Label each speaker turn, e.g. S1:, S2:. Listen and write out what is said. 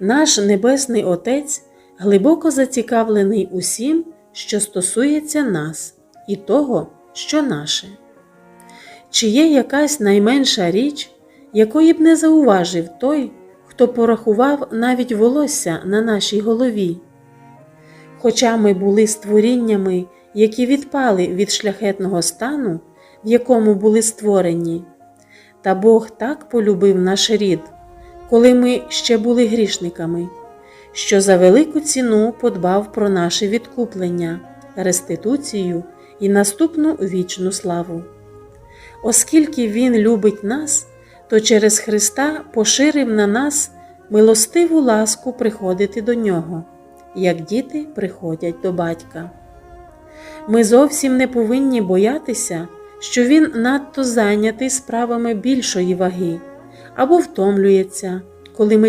S1: Наш Небесний Отець глибоко зацікавлений усім, що стосується нас і того, що наше. Чи є якась найменша річ, якої б не зауважив той, хто порахував навіть волосся на нашій голові? Хоча ми були створіннями, які відпали від шляхетного стану, в якому були створені, та Бог так полюбив наш рід, коли ми ще були грішниками, що за велику ціну подбав про наше відкуплення, реституцію і наступну вічну славу. Оскільки Він любить нас, то через Христа поширив на нас милостиву ласку приходити до Нього, як діти приходять до батька. Ми зовсім не повинні боятися, що Він надто зайнятий справами більшої ваги або втомлюється, коли ми